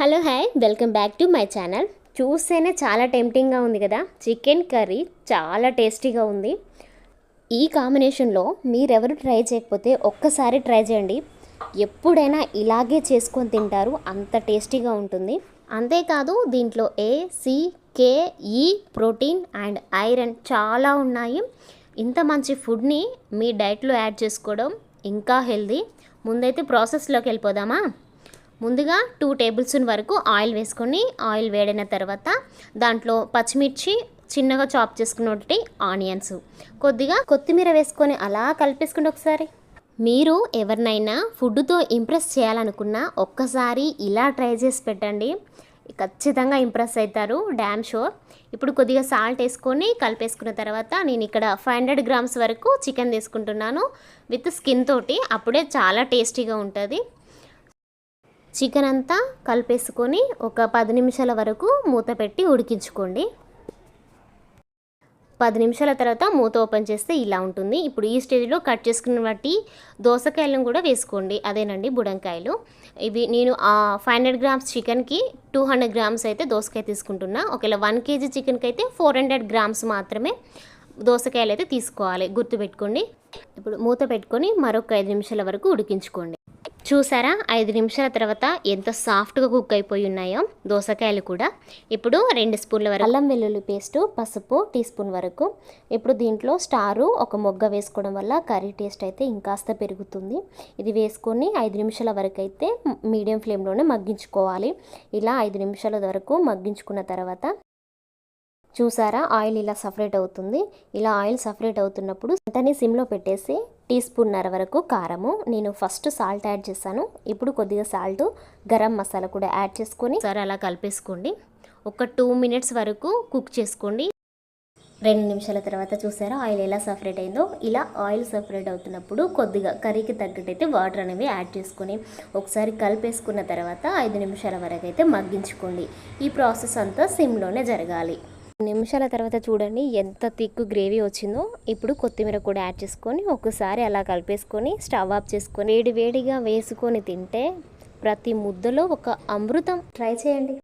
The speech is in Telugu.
Hello hi. Welcome back to my channel. చూస్తేనే చాలా టెంప్టింగ్గా ఉంది కదా? చికెన్ కర్రీ చాలా టేస్టీగా ఉంది. ఈ కాంబినేషన్లో మీరెవరు ట్రై చేయకపోతే ఒక్కసారి ట్రై చేయండి. ఎప్పుడైనా ఇలాగే చేసుకొని తింటారు. అంత టేస్టీగా ఉంటుంది. అంతేకాదు దీంట్లో ఏ సి కే ఈ ప్రోటీన్ అండ్ ఐరన్ చాలా ఉన్నాయి. ఇంత మంచి ఫుడ్ని మీ డైట్లో యాడ్ చేసుకోవడం ఇంకా హెల్దీ ముందైతే ప్రాసెస్లోకి వెళ్ళిపోదామా? ముందుగా టూ టేబుల్ స్పూన్ వరకు ఆయిల్ వేసుకొని ఆయిల్ వేడిన తర్వాత దాంట్లో పచ్చిమిర్చి చిన్నగా చాప్ చేసుకున్నటువంటి ఆనియన్స్. కొద్దిగా కొత్తిమీర వేసుకొని అలా కలిపేసుకోండి ఒకసారి. మీరు ఎవరినైనా ఫుడ్తో ఇంప్రెస్ చేయాలనుకున్నా ఒక్కసారి ఇలా ట్రై చేసి పెట్టండి. ఖచ్చితంగా ఇంప్రెస్ అవుతారు డ్యామ్ షోర్ ఇప్పుడు కొద్దిగా సాల్ట్ వేసుకొని కలిపేసుకున్న తర్వాత నేను ఇక్కడ ఫైవ్ హండ్రెడ్ గ్రామ్స్ వరకు చికెన్ తీసుకుంటున్నాను. విత్ స్కిన్ తోటి అప్పుడే చాలా టేస్టీగా ఉంటుంది. చికెన్ అంతా కలిపేసుకొని ఒక పది నిమిషాల వరకు మూత పెట్టి ఉడికించుకోండి. పది నిమిషాల తర్వాత మూత ఓపెన్ చేస్తే ఇలా ఉంటుంది. ఇప్పుడు ఈ స్టేజ్లో కట్ చేసుకున్న బట్టి దోసకాయలను కూడా వేసుకోండి. అదేనండి బుడంకాయలు. ఇవి నేను ఫైవ్ హండ్రెడ్ గ్రామ్స్ చికెన్కి టూ హండ్రెడ్ గ్రామ్స్ అయితే దోసకాయ తీసుకుంటున్నా. ఒకవేళ వన్ కేజీ చికెన్కి అయితే ఫోర్ హండ్రెడ్ గ్రామ్స్ మాత్రమే దోసకాయలు అయితే తీసుకోవాలి. గుర్తుపెట్టుకోండి. ఇప్పుడు మూత పెట్టుకొని మరొక ఐదు నిమిషాల వరకు ఉడికించుకోండి. చూసారా? ఐదు నిమిషాల తర్వాత ఎంత సాఫ్ట్గా కుక్ అయిపోయి ఉన్నాయో దోసకాయలు కూడా. ఇప్పుడు రెండు స్పూన్ల వరకు అల్లం వెల్లుల్లి పేస్టు పసుపు టీ స్పూన్ వరకు. ఇప్పుడు దీంట్లో స్టారు ఒక మొగ్గ వేసుకోవడం వల్ల కర్రీ టేస్ట్ అయితే ఇంకాస్త పెరుగుతుంది. ఇది వేసుకొని ఐదు నిమిషాల వరకు అయితే మీడియం ఫ్లేమ్లోనే మగ్గించుకోవాలి. ఇలా ఐదు నిమిషాల వరకు మగ్గించుకున్న తర్వాత చూసారా? ఆయిల్ ఇలా సపరేట్ అవుతుంది. ఇలా ఆయిల్ సపరేట్ అవుతున్నప్పుడు వెంటనే సిమ్లో పెట్టేసి టీ స్పూన్నర వరకు కారము. నేను ఫస్ట్ సాల్ట్ యాడ్ చేశాను. ఇప్పుడు కొద్దిగా సాల్ట్ గరం మసాలా కూడా యాడ్ చేసుకొని సరే అలా కలిపేసుకోండి. ఒక టూ మినిట్స్ వరకు కుక్ చేసుకోండి. రెండు నిమిషాల తర్వాత చూసారా? ఆయిల్ ఎలా సపరేట్ అయిందో. ఇలా ఆయిల్ సపరేట్ అవుతున్నప్పుడు కొద్దిగా కర్రీకి తగ్గట్టయితే వాటర్ అనేవి యాడ్ చేసుకొని ఒకసారి కలిపేసుకున్న తర్వాత ఐదు నిమిషాల వరకు అయితే మగ్గించుకోండి. ఈ ప్రాసెస్ అంతా సిమ్లోనే జరగాలి. నిమిషాల తర్వాత చూడండి ఎంత థిక్ గ్రేవీ వచ్చిందో. ఇప్పుడు కొత్తిమీర కూడా యాడ్ చేసుకొని ఒకసారి అలా కలిపేసుకొని స్టవ్ ఆఫ్ చేసుకొని వేడి వేడిగా వేసుకొని తింటే ప్రతి ముద్దలో ఒక అమృతం. ట్రై చేయండి.